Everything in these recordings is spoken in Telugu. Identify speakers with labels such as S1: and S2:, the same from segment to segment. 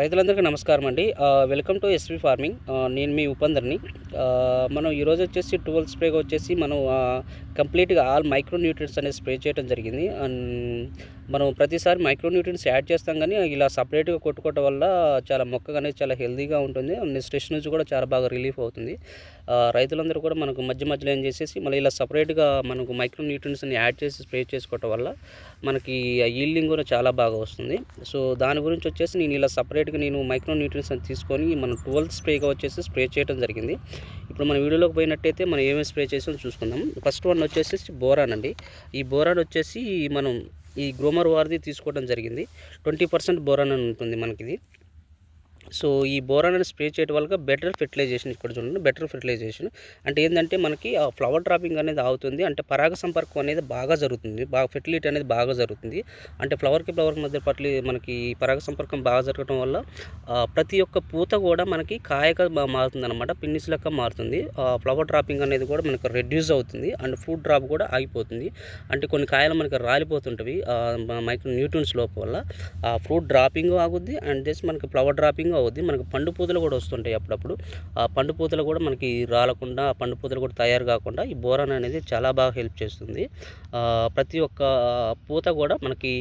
S1: రైతులందరికీ నమస్కారం అండి. Welcome to SV farming. నేను మీ ఉపందర్ని. మనం ఈరోజు వచ్చేసి ట్వెల్వ్ స్ప్రేగా వచ్చేసి మనం కంప్లీట్గా ఆల్ మైక్రో న్యూట్రియన్స్ అనేది స్ప్రే చేయడం జరిగింది. అండ్ మనం ప్రతిసారి మైక్రోన్యూట్రియన్స్ యాడ్ చేస్తాం కానీ ఇలా సపరేట్గా కొట్టుకోవటం వల్ల చాలా మొక్కగా అనేది చాలా హెల్దీగా ఉంటుంది. అండ్ స్ట్రెస్ నుంచి కూడా చాలా బాగా రిలీఫ్ అవుతుంది. రైతులందరూ కూడా మనకు మధ్య మధ్యలో ఏం చేసేసి మళ్ళీ ఇలా సపరేట్గా మనకు మైక్రో న్యూట్రియన్స్ని యాడ్ చేసి స్ప్రే చేసుకోవటం వల్ల మనకి ఈల్డింగ్ కూడా చాలా బాగా వస్తుంది. సో దాని గురించి వచ్చేసి నేను ఇలా సపరేట్గా నేను మైక్రోన్యూట్రియన్స్ అని తీసుకొని మనం ట్వెల్త్ స్ప్రేగా వచ్చేసి స్ప్రే చేయడం జరిగింది. ఇప్పుడు మన వీడియోలోకి పోయినట్టయితే మనం ఏమేమి స్ప్రే చేసామో చూసుకుందాం. ఫస్ట్ వన్ వచ్చేసి బోరాన్ అండి. ఈ బోరాన్ వచ్చేసి మనం ఈ గ్రోమర్ వారిది తీసుకోవడం జరిగింది. ట్వంటీ పర్సెంట్ బోరాన్ అని ఉంటుంది మనకి ఇది సో ఈ బోరాన్ అనేది స్ప్రే చేయడం వల్ల బెటర్ ఫెర్టిలైజేషన్ ఇక్కడ చూడండి బెటర్ ఫెర్టిలైజేషన్. అంటే ఏంటంటే మనకి ఆ ఫ్లవర్ డ్రాపింగ్ అనేది అవుతుంది. అంటే పరాగ సంపర్కం అనేది బాగా జరుగుతుంది. బాగా ఫెర్టిలిటీ అనేది బాగా జరుగుతుంది. అంటే ఫ్లవర్కి ఫ్లవర్ మధ్య పట్లి మనకి పరాగ సంపర్కం బాగా జరగడం వల్ల ప్రతి ఒక్క పూత కూడా మనకి కాయగా మారుతుంది అనమాట పిన్నిస్ లెక్క మారుతుంది. ఫ్లవర్ డ్రాపింగ్ అనేది కూడా మనకు రెడ్యూస్ అవుతుంది. అండ్ ఫ్రూట్ డ్రాప్ కూడా ఆగిపోతుంది. అంటే కొన్ని కాయలు మనకి రాలిపోతుంటవి మైక్రో న్యూట్రన్స్ లోపు వల్ల ఆ ఫ్రూట్ డ్రాపింగ్ ఆగుద్ది. అండ్ జస్ట్ మనకి ఫ్లవర్ డ్రాపింగ్ అవుద్ది. మనకి పండు పూతలు కూడా వస్తుంటాయి అప్పుడప్పుడు. ఆ పండు పూతలు కూడా మనకి రాలకుండా ఆ పండు పూతలు కూడా తయారు కాకుండా ఈ బోరాన్ అనేది చాలా బాగా హెల్ప్ చేస్తుంది. ప్రతి ఒక్క పూత కూడా మనకి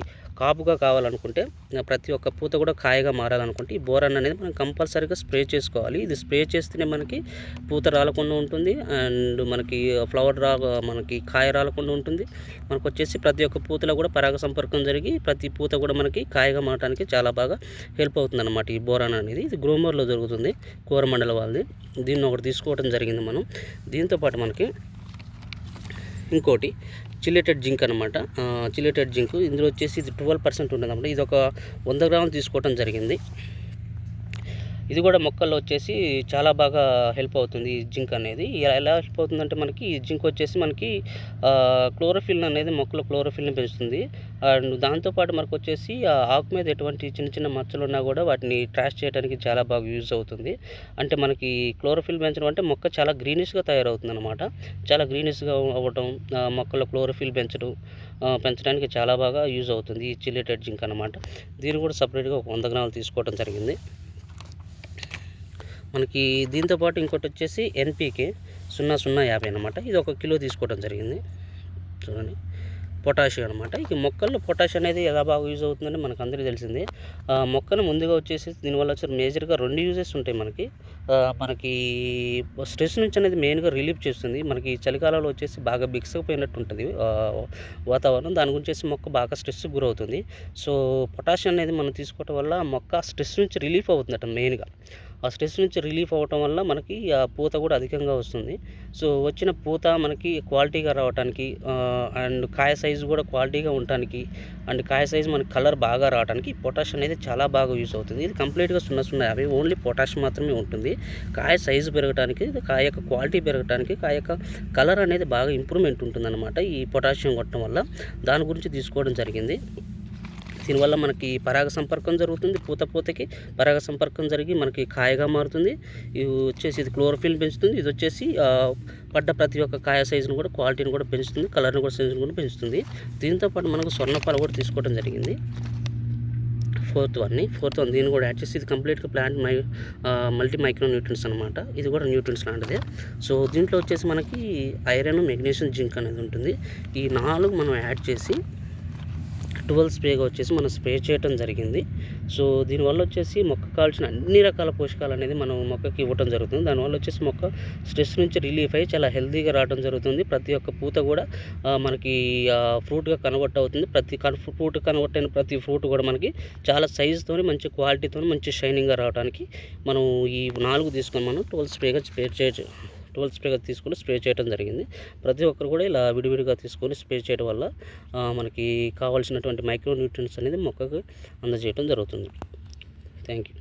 S1: కాపుగా కావాలనుకుంటే ప్రతి ఒక్క పూత కూడా కాయగా మారాలనుకుంటే ఈ బోరన్ అనేది మనం కంపల్సరీగా స్ప్రే చేసుకోవాలి. ఇది స్ప్రే చేస్తేనే మనకి పూత రాలకుండా ఉంటుంది అండ్ మనకి ఫ్లవర్ రా మనకి కాయ రాలకుండా ఉంటుంది. మనకు వచ్చేసి ప్రతి ఒక్క పూతలో కూడా పరాగ సంపర్కం జరిగి ప్రతి పూత కూడా మనకి కాయగా మారడానికి చాలా బాగా హెల్ప్ అవుతుంది అనమాట ఈ బోరాన్ అనేది. ఇది గ్రోమర్లో దొరుకుతుంది కోరమండల వాళ్ళది. దీన్ని ఒకటి తీసుకోవడం జరిగింది మనం. దీంతోపాటు మనకి ఇంకోటి చిల్లెటెడ్ జింక్ అనమాట చిల్లెటెడ్ జింక్. ఇందులో వచ్చేసి ఇది ట్వెల్వ్ పర్సెంట్ ఉంటుంది అనమాట ఇది ఒక వంద గ్రాములు తీసుకోవడం జరిగింది. ఇది కూడా మొక్కల్లో వచ్చేసి చాలా బాగా హెల్ప్ అవుతుంది ఈ జింక్ అనేది. ఎలా హెల్ప్ అవుతుందంటే మనకి ఈ జింక్ వచ్చేసి మనకి క్లోరోఫిల్ అనేది మొక్కలో క్లోరోఫిల్ని పెంచుతుంది. అండ్ దాంతోపాటు మనకు వచ్చేసి ఆ ఆకు మీద ఎటువంటి చిన్న చిన్న మచ్చలు ఉన్నా కూడా వాటిని ట్రాష్ చేయడానికి చాలా బాగా యూజ్ అవుతుంది. అంటే మనకి క్లోరోఫిల్ పెంచడం అంటే మొక్క చాలా గ్రీనిష్గా తయారవుతుంది అనమాట చాలా గ్రీనిష్గా అవ్వటం మొక్కలో క్లోరోఫిల్ పెంచడం పెంచడానికి చాలా బాగా యూజ్ అవుతుంది ఈ చిల్లెటెడ్ జింక్ అనమాట దీన్ని కూడా సపరేట్గా ఒక వంద గ్రాములు తీసుకోవడం జరిగింది. మనకి దీంతో పాటు ఇంకోటి వచ్చేసి ఎన్పికే సున్నా సున్నా యాభై అనమాట ఇది ఒక కిలో తీసుకోవడం జరిగింది. చూడండి. పొటాషియం అనమాట ఈ మొక్కల్లో పొటాష్ అనేది ఎలా బాగా యూజ్ అవుతుందని మనకు అందరికీ తెలిసిందే. ఆ, మొక్కను ముందుగా వచ్చేసి దీనివల్ల వచ్చి మేజర్గా రెండు యూజెస్ ఉంటాయి మనకి. మనకి స్ట్రెస్ నుంచి అనేది మెయిన్గా రిలీఫ్ చేస్తుంది. మనకి చలికాలంలో వచ్చేసి బాగా బిక్సకపోయినట్టు ఉంటుంది. వాతావరణం. దాని గురించి మొక్క బాగా స్ట్రెస్ గురవుతుంది. సో పొటాషియం అనేది మనం తీసుకోవటం వల్ల మొక్క స్ట్రెస్ నుంచి రిలీఫ్ అవుతుందట మెయిన్గా. ఆ స్ట్రెస్ నుంచి రిలీఫ్ అవ్వటం వల్ల మనకి ఆ పూత కూడా అధికంగా వస్తుంది. సో వచ్చిన పూత మనకి క్వాలిటీగా రావడానికి అండ్ కాయ సైజు కూడా క్వాలిటీగా ఉండటానికి అండ్ కాయ సైజు మనకి కలర్ బాగా రావడానికి పొటాష్ అనేది చాలా బాగా యూస్ అవుతుంది. ఇది కంప్లీట్గా సున్నా సున్నా యాభై ఓన్లీ పొటాష్ మాత్రమే ఉంటుంది. కాయ సైజు పెరగడానికి కాయ యొక్క క్వాలిటీ పెరగడానికి కాయ యొక్క కలర్ అనేది బాగా ఇంప్రూవ్మెంట్ ఉంటుందన్నమాట ఈ పొటాషియం కొట్టడం వల్ల. దాని గురించి తీసుకోవడం జరిగింది. దీనివల్ల మనకి పరాగ సంపర్కం జరుగుతుంది పూత పూతకి పరాగ సంపర్కం జరిగి మనకి కాయగా మారుతుంది. ఇది వచ్చేసి ఇది క్లోరోఫిల్ పెంచుతుంది. ఇది వచ్చేసి పడ్డ ప్రతి ఒక్క కాయ సైజును కూడా క్వాలిటీని కూడా పెంచుతుంది కలర్ని కూడా సైజును కూడా పెంచుతుంది. దీంతో పాటు మనకు స్వర్ణపాలు కూడా తీసుకోవడం జరిగింది. ఫోర్త్ వన్ని ఫోర్త్ వన్ దీన్ని కూడా యాడ్ చేసి ఇది కంప్లీట్గా plant my multi micro nutrients అనమాట ఇది కూడా న్యూట్రియన్స్ లాంటిదే. సో దీంట్లో వచ్చేసి మనకి ఐరన్ మెగ్నీషియం జింక్ అనేది ఉంటుంది. ఈ నాలుగు మనం యాడ్ చేసి ట్వెల్వ్ స్ప్రేగా వచ్చేసి మనం స్ప్రే చేయటం జరిగింది. సో దీనివల్ల వచ్చేసి మొక్క కావాల్సిన అన్ని రకాల పోషకాలు అనేది మనం మొక్కకి ఇవ్వడం జరుగుతుంది. దానివల్ల వచ్చేసి మొక్క స్ట్రెస్ నుంచి రిలీఫ్ అయ్యి చాలా హెల్తీగా రావడం జరుగుతుంది. ప్రతి ఒక్క పూత కూడా మనకి ఫ్రూట్గా కన్వర్ట్ అవుతుంది. ప్రతి కన్ ఫ్రూట్ కన్వర్ట్ అయిన ప్రతి ఫ్రూట్ కూడా మనకి చాలా సైజుతో మంచి క్వాలిటీతో మంచి షైనింగ్గా రావడానికి మనం ఈ నాలుగు తీసుకొని మనం ట్వెల్వ్ స్ప్రేగా స్ప్రే చేయొచ్చు. ట్వెల్వ్ స్ప్రేగా తీసుకొని స్ప్రే చేయడం జరిగింది. ప్రతి ఒక్కరు కూడా ఇలా విడివిడిగా తీసుకొని స్ప్రే చేయడం వల్ల మనకి కావాల్సినటువంటి మైక్రో న్యూట్రియన్స్ అనేది మొక్కకు అందజేయడం జరుగుతుంది. Thank you